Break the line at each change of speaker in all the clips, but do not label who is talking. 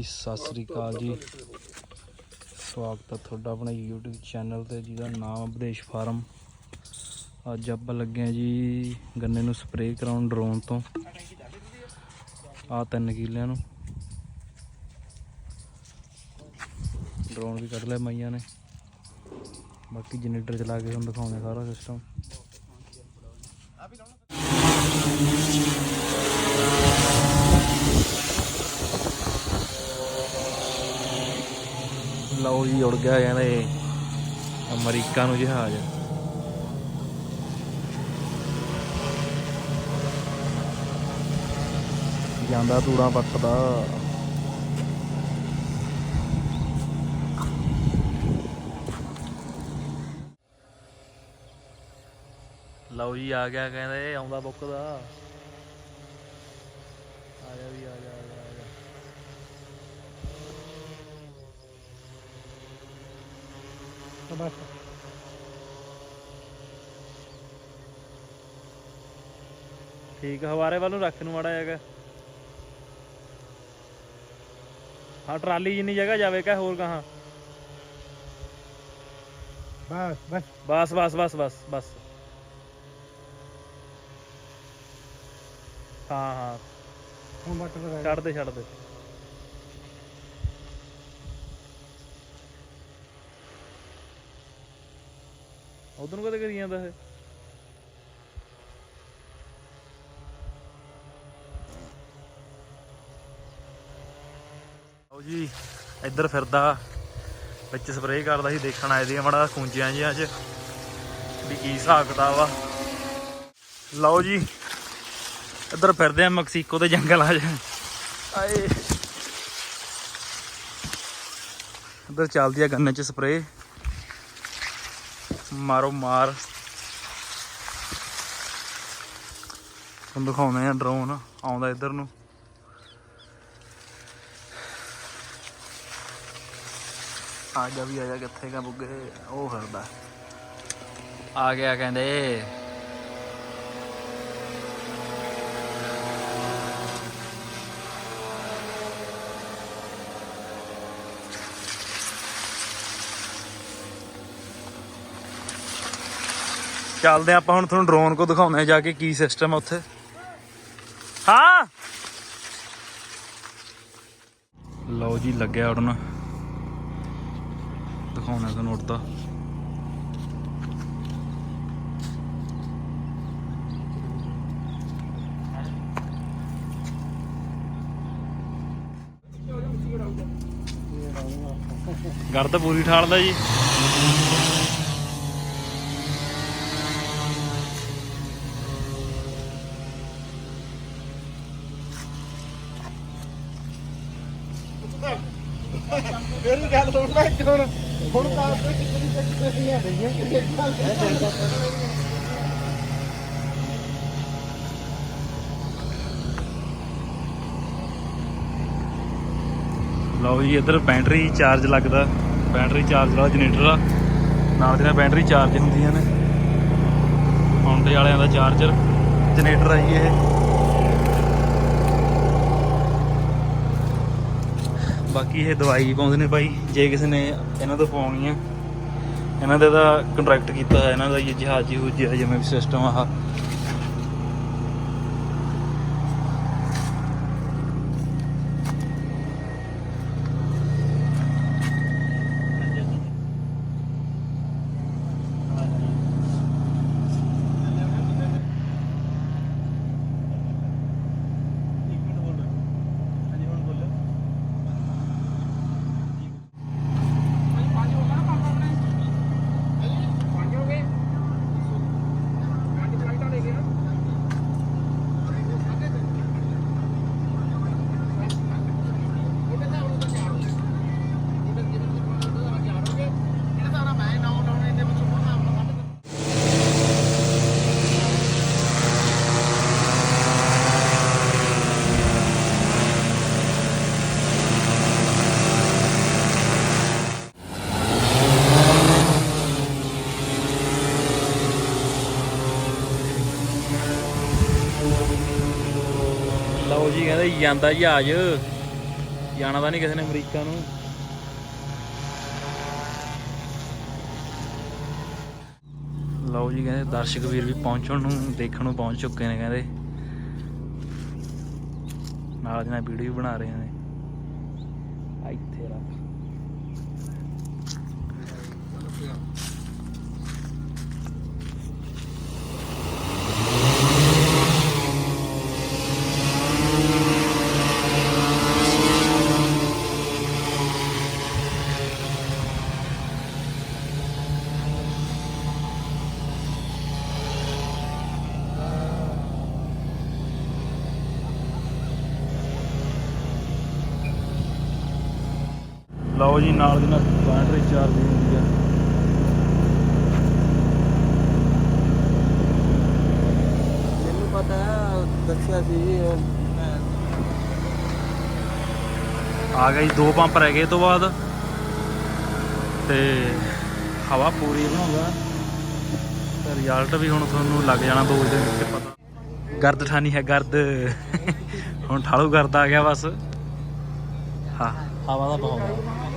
ਜੀ ਸਤਿ ਸ੍ਰੀ ਅਕਾਲ ਜੀ। ਸਵਾਗਤ ਹੈ ਤੁਹਾਡਾ ਆਪਣੇ YouTube ਚੈਨਲ ਤੇ, ਜਿਹਦਾ ਨਾਮ ਵਿਦੇਸ਼ ਫਾਰਮ। ਅੱਜ ਆਪਾਂ ਲੱਗੇ ਆ ਜੀ ਗੰਨੇ ਨੂੰ ਸਪਰੇਅ ਕਰਾਉਣ ਡਰੋਨ ਤੋਂ। ਆ ਤਿੰਨ ਕਿੱਲਿਆਂ ਨੂੰ। ਡਰੋਨ ਵੀ ਕੱਢ ਲਿਆ ਮਾਈਆਂ ਨੇ। ਬਾਕੀ ਜਨਰੇਟਰ ਚਲਾ ਕੇ ਤੁਹਾਨੂੰ ਦਿਖਾਉਂਦੇ ਸਾਰਾ ਸਿਸਟਮ ਲਓ ਜੀ ਉੜ ਗਿਆ ਕਹਿੰਦੇ ਅਮਰੀਕਾ ਨੂੰ ਜਹਾਜ਼। ਜਾਂਦਾ ਤੂੜਾ ਪੱਟਦਾ। ਲਓ ਜੀ, ਆ ਗਿਆ ਕਹਿੰਦੇ, ਆਉਂਦਾ ਬੁੱਕ ਦਾ। ਆ ਜਾ ਵੀ ਆ ਜਾ
ਬਸ
ਠੀਕ ਆ, ਹਵਾਰੇ ਵੱਲ ਨੂੰ ਰੱਖ ਨੂੰ ਮਾੜਾ ਹੈਗਾ ਹਾਂ ਟਰਾਲੀ ਜਿੰਨੀ ਜਗ੍ਹਾ ਜਾਵੇ ਕਾ ਹੋਰ ਕਹਾਂ
ਬਸ ਬਸ।
ਬਸ ਬਸ ਬਸ ਬਸ ਬਸ। ਹਾਂ ਹਾਂ।
ਹੁਣ ਬੱਟ ਲਗਾ
ਛੱਡ ਦੇ ਛੱਡ ਦੇ। ਉਧਰ ਨੂੰ ਕਦੇ ਕਰੀ ਜਾਂਦਾ ਇਹ? ਆਓ ਜੀ, ਇੱਧਰ ਫਿਰਦਾ, ਵਿੱਚ ਸਪਰੇਅ ਕਰਦਾ ਸੀ, ਦੇਖਣ ਆਏ ਦੀ ਮੜਾ ਖੁੰਝਿਆਂ ਜਿਹਾਂ 'ਚ, ਵੀ ਕੀ ਹਿਸਾਬ ਕਿਤਾਬ ਆ। ਲਓ ਜੀ, ਇੱਧਰ ਫਿਰਦੇ ਆ ਮੈਕਸੀਕੋ ਦੇ ਜੰਗਲ ਆ ਜਾ ਆਏ। ਇੱਧਰ ਚੱਲਦੀ ਆ ਗੰਨੇ 'ਚ ਸਪਰੇਅ ਮਾਰੋ ਮਾਰ। ਤੁਹਾਨੂੰ ਦਿਖਾਉਂਦੇ ਆ ਡਰੋਨ ਆਉਂਦਾ ਇੱਧਰ ਨੂੰ। ਆ ਜਾ ਵੀ ਆ ਜਾ ਕਿੱਥੇ ਗਾ ਬੁੱਗੇ, ਉਹ ਫਿਰਦਾ। ਆ ਗਿਆ ਕਹਿੰਦੇ। ਚੱਲਦੇ ਆਪਾਂ ਹੁਣ ਤੁਹਾਨੂੰ ਡਰੋਨ ਕੋ ਦਿਖਾਉਂਦੇ ਆ ਜਾ ਕੇ ਕੀ ਸਿਸਟਮ ਆ ਉੱਥੇ। ਹਾਂ! ਲਓ ਜੀ, ਲੱਗਿਆ ਉੜਨ। ਦਿਖਾਉਣਾ ਤੁਹਾਨੂੰ ਉੜਦਾ। ਗੜ ਤਾਂ ਪੂਰੀ ਠਾਲਦਾ ਜੀ।
ਹੁਣ ਹੁਣ ਤਾਂ ਆਪੇ ਕਿੰਨੀ ਚੱਕੀਆਂ ਨਹੀਂ ਰਹੀਆਂ
ਲਓ ਜੀ, ਇੱਧਰ ਬੈਟਰੀ ਚਾਰਜ ਲੱਗਦਾ। ਬੈਟਰੀ ਚਾਰਜ ਵਾਲਾ ਜਨਰੇਟਰ ਆ। ਨਾਲ ਦੀ ਨਾਲ ਬੈਟਰੀ ਚਾਰਜ ਹੁੰਦੀਆਂ ਨੇ। ਹੌਂਡੇ ਵਾਲਿਆਂ ਦਾ ਚਾਰਜਰ ਜਨਰੇਟਰ ਆ ਜੀ ਇਹ। ਬਾਕੀ ਇਹ ਦਵਾਈ ਪਾਉਂਦੇ ਨੇ ਭਾਈ ਜੇ ਕਿਸੇ ਨੇ ਇਹਨਾਂ ਤੋਂ ਪਾਉਣੀ ਆ। ਇਹਨਾਂ ਦਾ ਤਾਂ ਕੰਟਰੈਕਟ ਕੀਤਾ ਹੋਇਆ, ਇਹਨਾਂ ਦਾ ਇਹ ਜਹਾਜ਼ ਜਹੂਜ ਜਿਹਾ ਜਿਵੇਂ ਵੀ ਸਿਸਟਮ ਆ ਲਓ ਜੀ ਕਹਿੰਦੇ ਜਾਂਦਾ ਜਹਾਜ਼। ਜਾਣਾ ਤਾਂ ਨਹੀਂ ਕਿਸੇ ਨੇ ਅਮਰੀਕਾ ਨੂੰ। ਲਓ ਜੀ ਕਹਿੰਦੇ ਦਰਸ਼ਕ ਵੀਰ ਵੀ ਪਹੁੰਚਣ ਨੂੰ, ਦੇਖਣ ਨੂੰ ਪਹੁੰਚ ਚੁੱਕੇ ਨੇ ਕਹਿੰਦੇ। ਨਾਲ ਦੀ ਨਾਲ ਵੀਡੀਓ ਵੀ ਬਣਾ ਰਹੇ ਨੇ। ਲਓ ਜੀ ਨਾਲ ਦੀ ਨਾਲ ਬੈਟਰੀ ਚਾਰਜ ਹੁੰਦੀ ਆ।
ਮੈਨੂੰ ਪਤਾ ਹੈ ਦੱਸਿਆ ਸੀ
ਆ ਗਏ ਦੋ ਪੰਪ ਰਹਿ ਗਏ ਤੋਂ ਬਾਅਦ। ਤੇ ਹਵਾ ਪੂਰੀ ਬਣਾਉਂਦਾ। ਤੇ ਰਿਜ਼ਲਟ ਵੀ ਹੁਣ ਤੁਹਾਨੂੰ ਲੱਗ ਜਾਣਾ ਦੋ ਦਿਨ ਵਿੱਚ ਪਤਾ। ਗਰਦ ਠਾਨੀ ਹੈ ਗਰਦ। ਹੁਣ ਠਾਲੂ ਗਰਦ ਆ ਗਿਆ ਬਸ। ਹਾਂ। ਹਵਾ ਦਾ ਬਹੁਤ।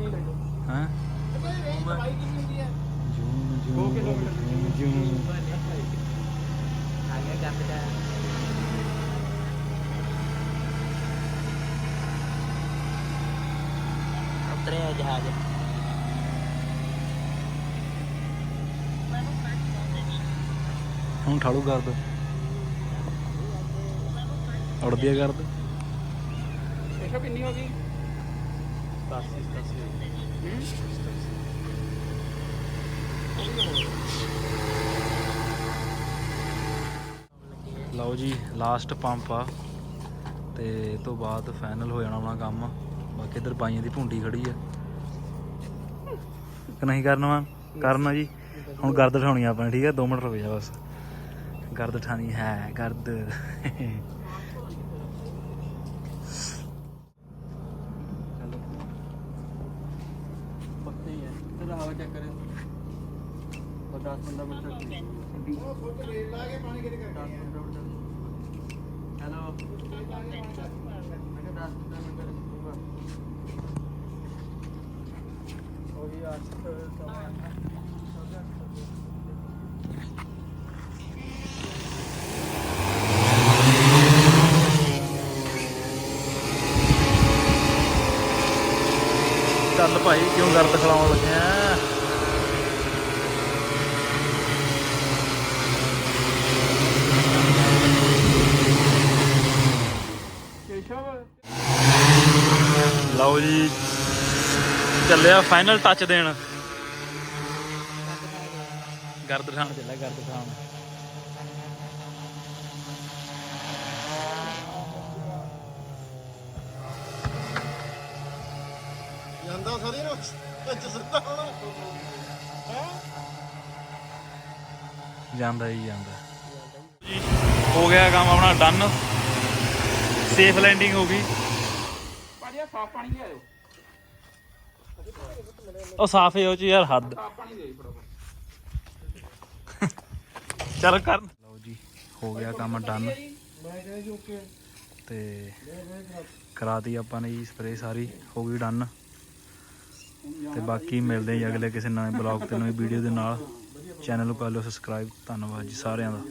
ਆ। ਹੈਂ? ਜੂਮ ਜੂਮ ਜੂਮ ਜੂਮ
ਆ ਗਿਆ ਗੱਪ ਉਤਰਿਆ ਜਹਾਜ਼
ਹੁਣ ਠਾਲੂ ਕਰ ਦੋ। ਉੜਦੀ ਆ ਕਰ ਦੋ।
ਦੇਖੋ ਕਿੰਨੀ ਹੋ ਗਈ। 87
ਲਓ ਜੀ ਲਾਸਟ ਪੰਪ ਆ। ਤੇ ਇਹ ਤੋਂ ਬਾਅਦ ਫਾਈਨਲ ਹੋ ਜਾਣਾ ਆਪਣਾ ਕੰਮ। ਬਾਕੀ ਇਧਰ ਬਾਈਆਂ ਦੀ ਭੁੰਡੀ ਖੜੀ ਆ। ਕਿ ਨਹੀਂ ਕਰਨਾ ਵਾ? ਕਰਨਾ ਜੀ। ਹੁਣ ਗਰਦ ਠਾਉਣੀ ਆ ਆਪਾਂ ਠੀਕ ਹੈ 2 ਮਿੰਟ ਰੁਕ ਜਾ ਬਸ। ਗਰਦ ਠਾਣੀ ਹੈ, ਗਰਦ।
ਹੈ ਤੇ ਚੈੱਕ ਕਰਿਓ। ਉਹ 10 15 ਮਿੰਟ ਤੱਕ ਉਹ ਫੁੱਟ ਰੇਲ ਲਾ ਕੇ ਪਾਣੀ ਕਿਤੇ ਕਰਨੀ ਹੈ ਹੈਲੋ। ਮੈਂ ਕਿਹਾ 10 15 ਮਿੰਟ ਤੱਕ ਰੁਕੂਗਾ ਉਹੀ 8
ਚੱਲ ਭਾਈ, ਕਿਉਂ ਗਰਦ ਖਲਾਉਣ ਲੱਗੇ ਆ
ਕੇਸ਼ਵ
ਲਓ ਜੀ ਚੱਲਿਆ ਫਾਈਨਲ ਟੱਚ ਦੇਣ। ਗਰਦ ਠਾਣ ਚੱਲਿਆ ਗਰਦ ਠਾਣ
ਜਾਂਦਾ ਸਾਰੀ ਨੂੰ ਵਿੱਚ ਸਿੱਧਾ ਹੁਣ। ਹੈ?
ਜਾਂਦਾ ਹੀ ਜਾਂਦਾ। ਹੋ ਗਿਆ ਕੰਮ ਆਪਣਾ ਡਨ ਸੇਫ ਲੈਂਡਿੰਗ ਹੋ ਗਈ।
ਸਾਫ਼ ਪਾਣੀ
ਉਹ ਸਾਫ਼ ਹੈ ਉਹ ਚ ਯਾਰ ਹੱਦ।
ਸਾਫ਼ ਪਾਣੀ ਦੇ ਫੜੋ।
ਚੱਲ ਕਰ ਲਓ ਜੀ ਹੋ ਗਿਆ ਕੰਮ ਡਨ। ਤੇ ਕਰਾਤੀ ਆਪਾਂ ਨੇ ਜੀ ਸਪਰੇ ਸਾਰੀ ਹੋ ਗਈ ਡਨ। ਤੇ ਬਾਕੀ ਮਿਲਦੇ ਹਾਂ ਜੀ ਅਗਲੇ ਕਿਸੇ ਨਵੇਂ ਬਲੌਗ ਤੇ ਨਵੀਂ ਵੀਡੀਓ ਦੇ ਨਾਲ। ਚੈਨਲ ਨੂੰ ਕਰ ਲਿਓ ਸਬਸਕ੍ਰਾਈਬ ਧੰਨਵਾਦ ਜੀ ਸਾਰਿਆਂ ਦਾ।